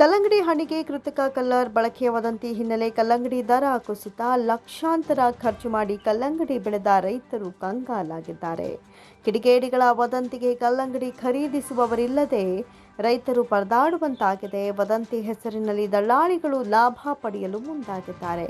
ಕಲ್ಲಂಗಡಿ ಹಣ್ಣಿಗೆ ಕೃತಕ ಕಲ್ಲರ್ ಬಳಕೆಯ ವದಂತಿ ಹಿನ್ನೆಲೆ ಕಲ್ಲಂಗಡಿ ದರ ಕುಸಿತ ಲಕ್ಷಾಂತರ ಖರ್ಚು ಮಾಡಿ ಕಲ್ಲಂಗಡಿ ಬೆಳೆದ ರೈತರು ಕಂಗಾಲಾಗಿದ್ದಾರೆ. ಕಿಡಿಗೇಡಿಗಳ ವದಂತಿಗೆ ಕಲ್ಲಂಗಡಿ ಖರೀದಿಸುವವರಿಲ್ಲದೆ ರೈತರು ಪರದಾಡುವಂತಾಗಿದೆ. ವದಂತಿ ಹೆಸರಿನಲ್ಲಿ ದಳ್ಳಾಳಿಗಳು ಲಾಭ ಪಡೆಯಲು ಮುಂದಾಗಿದ್ದಾರೆ.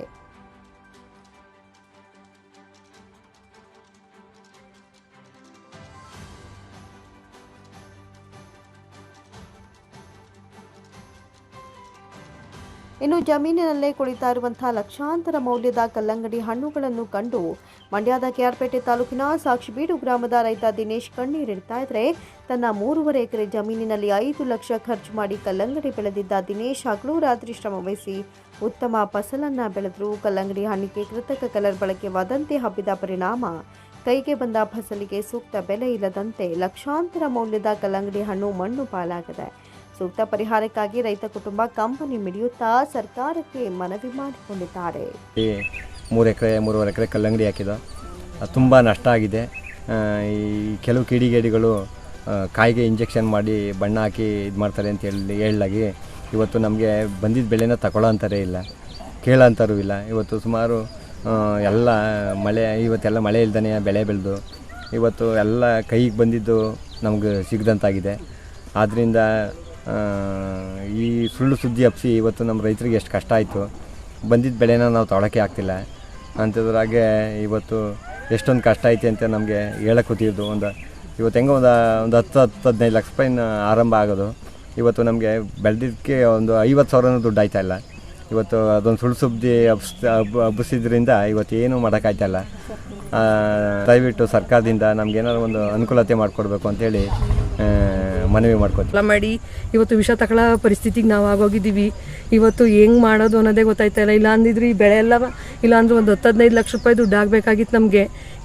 ಇನ್ನು ಜಮೀನಿನಲ್ಲೇ ಕುಳಿತಾ ಇರುವಂತಹ ಲಕ್ಷಾಂತರ ಮೌಲ್ಯದ ಕಲ್ಲಂಗಡಿ ಹಣ್ಣುಗಳನ್ನು ಕಂಡು ಮಂಡ್ಯದ ಕೆಆರ್ಪೇಟೆ ತಾಲೂಕಿನ ಸಾಕ್ಷಿಬೀಡು ಗ್ರಾಮದ ರೈತ ದಿನೇಶ್ ಕಣ್ಣೀರಿಡ್ತಾ ಇದ್ರೆ ತನ್ನ ಮೂರುವರೆ ಎಕರೆ ಜಮೀನಿನಲ್ಲಿ ಐದು ಲಕ್ಷ ಖರ್ಚು ಮಾಡಿ ಕಲ್ಲಂಗಡಿ ಬೆಳೆದಿದ್ದ ದಿನೇಶ್ ಹಗಲು ರಾತ್ರಿ ಶ್ರಮವಹಿಸಿ ಉತ್ತಮ ಫಸಲನ್ನ ಬೆಳೆದರು. ಕಲ್ಲಂಗಡಿ ಹಣ್ಣಿಗೆ ಕೃತಕ ಕಲರ್ ಬಳಕೆ ವದಂತಿ ಹಬ್ಬಿದ ಪರಿಣಾಮ ಕೈಗೆ ಬಂದ ಫಸಲಿಗೆ ಸೂಕ್ತ ಬೆಲೆ ಇಲ್ಲದಂತೆ ಲಕ್ಷಾಂತರ ಮೌಲ್ಯದ ಕಲ್ಲಂಗಡಿ ಹಣ್ಣು ಮಣ್ಣು ಪಾಲಾಗಿದೆ ಸೂಕ್ತ ಪರಿಹಾರಕ್ಕಾಗಿ ರೈತ ಕುಟುಂಬ ಕಂಪನಿ ಮಿಡಿಯುತ್ತಾ ಸರ್ಕಾರಕ್ಕೆ ಮನವಿ ಮಾಡಿಕೊಂಡಿದ್ದಾರೆ. ಮೂರು ಎಕರೆ, ಮೂರುವರೆ ಎಕರೆ ಕಲ್ಲಂಗಡಿ ಹಾಕಿದ. ತುಂಬ ನಷ್ಟ ಆಗಿದೆ. ಈ ಕೆಲವು ಕಿಡಿಗೇಡಿಗಳು ಕಾಯಿಗೆ ಇಂಜೆಕ್ಷನ್ ಮಾಡಿ ಬಣ್ಣ ಹಾಕಿ ಇದು ಮಾಡ್ತಾರೆ ಅಂತ ಹೇಳಿ, ಹೇಳಲಾಗಿ ಇವತ್ತು ನಮಗೆ ಬಂದಿದ್ದ ಬೆಳೆನ ತಗೊಳ್ಳೋ ಅಂತಾರೆ ಇಲ್ಲ. ಕೇಳೋ ಅಂತಾರೂ ಇಲ್ಲ. ಇವತ್ತು ಸುಮಾರು ಎಲ್ಲ ಮಳೆ, ಇವತ್ತೆಲ್ಲ ಮಳೆ ಇಲ್ದೇ ಬೆಳೆ ಬೆಳೆದು, ಇವತ್ತು ಎಲ್ಲ ಕೈಗೆ ಬಂದಿದ್ದು ನಮ್ಗೆ ಸಿಗದಂತಾಗಿದೆ. ಆದ್ದರಿಂದ ಈ ಸುಳ್ಳು ಸುದ್ದಿ ಹಬ್ಬಿಸಿ ಇವತ್ತು ನಮ್ಮ ರೈತರಿಗೆ ಎಷ್ಟು ಕಷ್ಟ ಆಯಿತು. ಬಂದಿದ್ದ ಬೆಳೆನ ನಾವು ತೊಳಕೆ ಆಗ್ತಿಲ್ಲ. ಅಂಥದ್ರಾಗೆ ಇವತ್ತು ಎಷ್ಟೊಂದು ಕಷ್ಟ ಐತೆ ಅಂತ ನಮಗೆ ಹೇಳಕ್ಕೆ ಕೂತಿದ್ದು. ಒಂದು ಇವತ್ತು ಹೆಂಗೋ ಒಂದು ಒಂದು ಹತ್ತು ಹತ್ತು ಹದಿನೈದು ಲಕ್ಷ ರೂಪಾಯಿನ ಆರಂಭ ಆಗೋದು. ಇವತ್ತು ನಮಗೆ ಬೆಳೆದಿದ್ದಕ್ಕೆ ಒಂದು ಐವತ್ತು ಸಾವಿರನೂ ದುಡ್ಡು ಆಯ್ತಾ ಇಲ್ಲ. ಇವತ್ತು ಅದೊಂದು ಸುಳ್ಳು ಸುದ್ದಿ ಹಬ್ಸ್ ಹಬ್ ಹಬ್ಬಿಸಿದ್ರಿಂದ ಇವತ್ತು ಏನೂ ಮಾಡೋಕ್ಕಾಯ್ತಲ್ಲ ದಯವಿಟ್ಟು ಸರ್ಕಾರದಿಂದ ನಮಗೇನಾದ್ರು ಒಂದು ಅನುಕೂಲತೆ ಮಾಡಿಕೊಡ್ಬೇಕು ಅಂತೇಳಿ ಆ, ಮನವಿ ಮಾಡ್ಕೊತೀವಿ. ಮಾಡಿ, ಇವತ್ತು ವಿಷ ತಗೊಳ್ಳೋ ಪರಿಸ್ಥಿತಿಗೆ ನಾವು ಆಗೋಗಿದ್ದೀವಿ. ಇವತ್ತು ಹೆಂಗ್ ಮಾಡೋದು ಅನ್ನೋದೇ ಗೊತ್ತಾಯ್ತಾ ಇಲ್ಲ. ಇಲ್ಲ ಅಂದಿದ್ರೆ ಈ ಬೆಳೆ ಎಲ್ಲ, ಇಲ್ಲ ಅಂದ್ರೆ ಒಂದು ಹತ್ತು ಹದಿನೈದು ಲಕ್ಷ ರೂಪಾಯಿ ದುಡ್ಡು ಆಗಬೇಕಾಗಿತ್ತು ನಮಗೆ.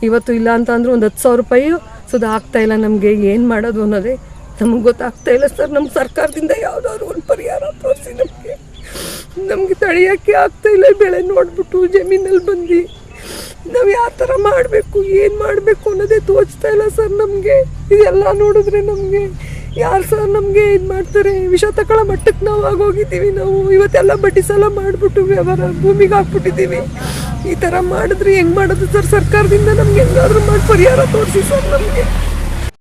ಇವತ್ತು ಇಲ್ಲ ಅಂತ ಅಂದ್ರೆ ಒಂದು ಹತ್ತು ಸಾವಿರ ರೂಪಾಯಿ ಸುದ ಆಗ್ತಾ ಇಲ್ಲ ನಮಗೆ. ಏನು ಮಾಡೋದು ಅನ್ನೋದೇ ನಮಗೆ ಗೊತ್ತಾಗ್ತಾ ಇಲ್ಲ ಸರ್. ನಮ್ಮ ಸರ್ಕಾರದಿಂದ ಯಾವುದಾದ್ರು ಒಂದು ಪರಿಹಾರ ತೋರಿಸಿ ನಮಗೆ. ನಮಗೆ ತಡೆಯೋಕ್ಕೆ ಆಗ್ತಾ ಇಲ್ಲ ಬೆಳೆ ನೋಡ್ಬಿಟ್ಟು ಜಮೀನಲ್ಲಿ ಬಂದು. ನಾವು ಯಾವ ಥರ ಮಾಡಬೇಕು, ಏನು ಮಾಡಬೇಕು ಅನ್ನೋದೇ ತೋಚ್ತಾ ಇಲ್ಲ ಸರ್ ನಮಗೆ. ಇದೆಲ್ಲ ನೋಡಿದ್ರೆ ನಮಗೆ. ಯಾರು ಸರ್ ನಮಗೆ ಇದು ಮಾಡ್ತಾರೆ? ವಿಷ ತಗೊಳ್ಳೋ ಮಟ್ಟಕ್ಕೆ ನಾವು ಆಗೋಗಿದ್ದೀವಿ ನಾವು. ಇವತ್ತೆಲ್ಲ ಬಡ್ಡಿ ಸಾಲ ಮಾಡಿಬಿಟ್ಟು ವ್ಯವಹಾರ ಭೂಮಿಗೆ ಹಾಕ್ಬಿಟ್ಟಿದ್ದೀವಿ. ಈ ಥರ ಮಾಡಿದ್ರೆ ಹೆಂಗೆ ಮಾಡೋದು ಸರ್ ಸರ್ಕಾರದಿಂದ? ನಮ್ಗೆ ಹೆಂಗಾದ್ರೂ ಮಾಡಿ ಪರಿಹಾರ ತೋರಿಸಿ ಸರ್ ನಮಗೆ.